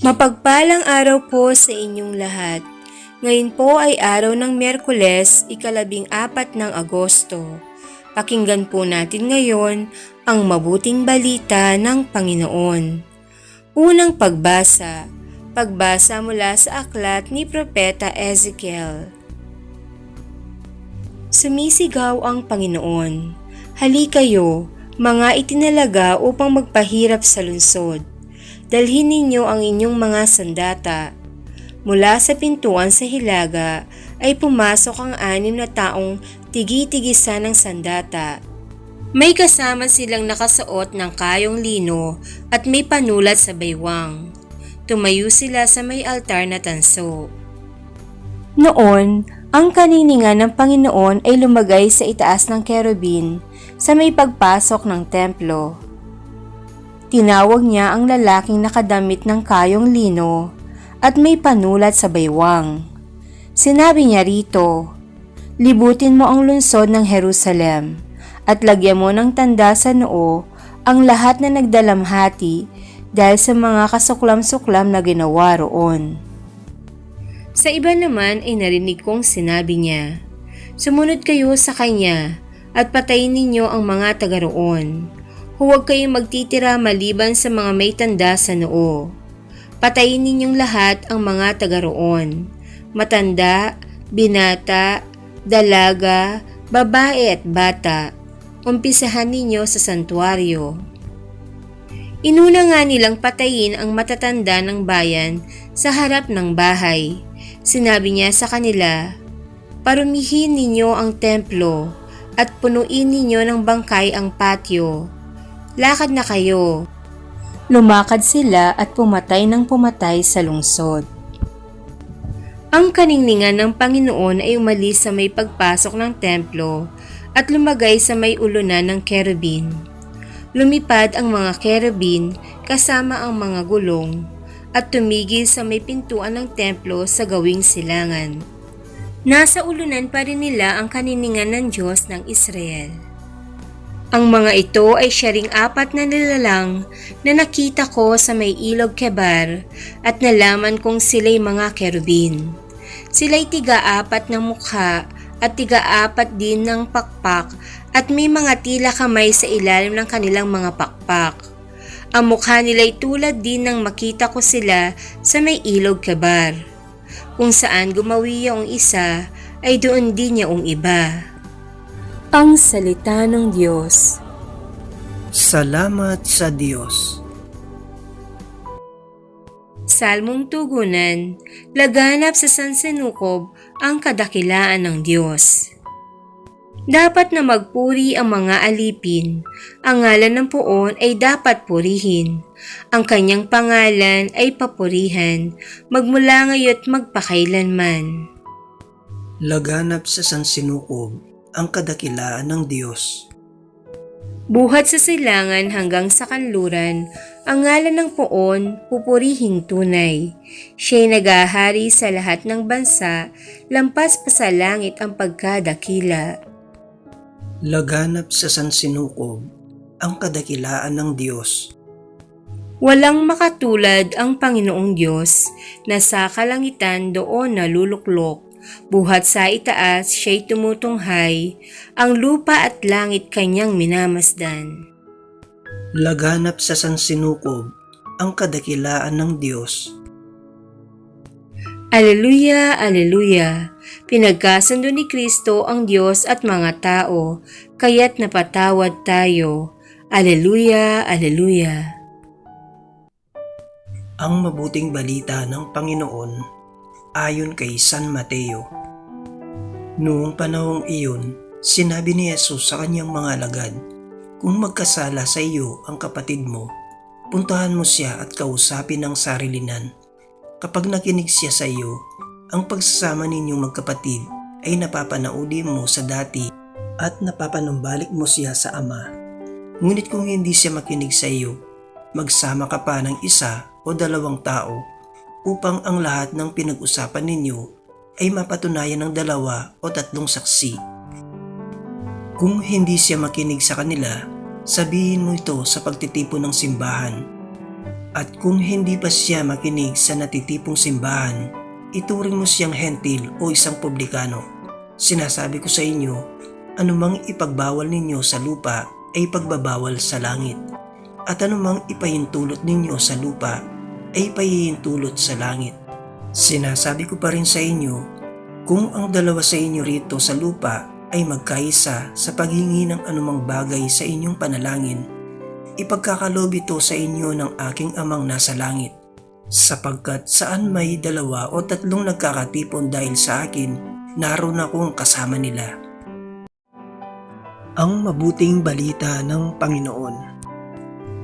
Mapagpalang araw po sa inyong lahat. Ngayon po ay araw ng Miyerkules, ikalabing apat ng Agosto. Pakinggan po natin ngayon ang mabuting balita ng Panginoon. Unang pagbasa, pagbasa mula sa aklat ni Propeta Ezekiel. Sumisigaw ang Panginoon, Hali kayo, mga itinalaga upang magpahirap sa lungsod. Dalhin ninyo ang inyong mga sandata. Mula sa pintuan sa hilaga ay pumasok ang anim na taong tigi-tigisa ng sandata. May kasama silang nakasuot ng kayong lino at may panulat sa baywang. Tumayo sila sa may altar na tanso. Noon, ang kaniningan ng Panginoon ay lumagay sa itaas ng kerubin sa may pagpasok ng templo. Tinawag niya ang lalaking nakadamit ng kayong lino at may panulat sa baywang. Sinabi niya rito, Libutin mo ang lungsod ng Jerusalem at lagyan mo ng tanda sa noo ang lahat na nagdalamhati dahil sa mga kasuklam-suklam na ginawa roon. Sa iba naman ay narinig kong sinabi niya, Sumunod kayo sa kanya at patayin ninyo ang mga taga roon. Huwag kayong magtitira maliban sa mga may tanda sa noo. Patayin ninyong lahat ang mga taga roon. Matanda, binata, dalaga, babae at bata. Umpisahan ninyo sa santuario. Inuna nga nilang patayin ang matatanda ng bayan sa harap ng bahay. Sinabi niya sa kanila, Parumihin ninyo ang templo at punuin ninyo ng bangkay ang patio. Lakad na kayo. Lumakad sila at pumatay ng pumatay sa lungsod. Ang kaningningan ng Panginoon ay umalis sa may pagpasok ng templo at lumagay sa may ulunan ng kerubin. Lumipad ang mga kerubin kasama ang mga gulong at tumigil sa may pintuan ng templo sa gawing silangan. Nasa ulunan pa rin nila ang kaniningan ng Diyos ng Israel. Ang mga ito ay siya ring apat na nilalang na nakita ko sa may ilog Kebar at nalaman kong sila'y mga kerubin. Sila'y tiga-apat ng mukha at tiga-apat din ng pakpak at may mga tila kamay sa ilalim ng kanilang mga pakpak. Ang mukha nila'y tulad din ng makita ko sila sa may ilog Kebar. Kung saan gumawi yung isa, ay doon din yung iba. Ang Salita ng Diyos Salamat sa Diyos. Salmong Tugunan, laganap sa sansinukob ang kadakilaan ng Diyos. Dapat na magpuri ang mga alipin. Ang ngalan ng poon ay dapat purihin. Ang kanyang pangalan ay papurihan, magmula ngayo't magpakailanman. Laganap sa sansinukob ang kadakilaan ng Diyos. Buhat sa silangan hanggang sa kanluran, ang ngalan ng poon pupurihing tunay. Siya'y nagahari sa lahat ng bansa, lampas pa sa langit ang pagkadakila. Laganap sa sansinukob ang kadakilaan ng Diyos. Walang makatulad ang Panginoong Diyos na sa kalangitan doon naluluklok. Buhat sa itaas siya'y tumutunghay, ang lupa at langit kanyang minamasdan. Laganap sa sansinukob ang kadakilaan ng Diyos. Aleluya, aleluya. Pinagkasundo ni Kristo ang Diyos at mga tao, kaya't napatawad tayo. Aleluya, aleluya. Ang mabuting balita ng Panginoon ayon kay San Mateo. Noong panahong iyon, sinabi ni Jesus sa kanyang mga alagad, Kung magkasala sa iyo ang kapatid mo, puntahan mo siya at kausapin ng sarilinan. Kapag nakinig siya sa iyo, ang pagsasama ninyong magkapatid ay napapanaudi mo sa dati at napapanumbalik mo siya sa ama. Ngunit kung hindi siya makinig sa iyo, magsama ka pa ng isa o dalawang tao upang ang lahat ng pinag-usapan ninyo ay mapatunayan ng dalawa o tatlong saksi. Kung hindi siya makinig sa kanila, sabihin mo ito sa pagtitipon ng simbahan. At kung hindi pa siya makinig sa natitipong simbahan, ituring mo siyang hentil o isang publikano. Sinasabi ko sa inyo, anumang ipagbawal ninyo sa lupa ay pagbabawal sa langit. At anumang ipahintulot ninyo sa lupa ay pahihintulot sa langit. Sinasabi ko pa rin sa inyo, kung ang dalawa sa inyo rito sa lupa ay magkaisa sa paghingi ng anumang bagay sa inyong panalangin, ipagkakalob ito sa inyo ng aking amang nasa langit. Sapagkat saan may dalawa o tatlong nagkakatipon dahil sa akin, naroon akong kasama nila. Ang mabuting balita ng Panginoon.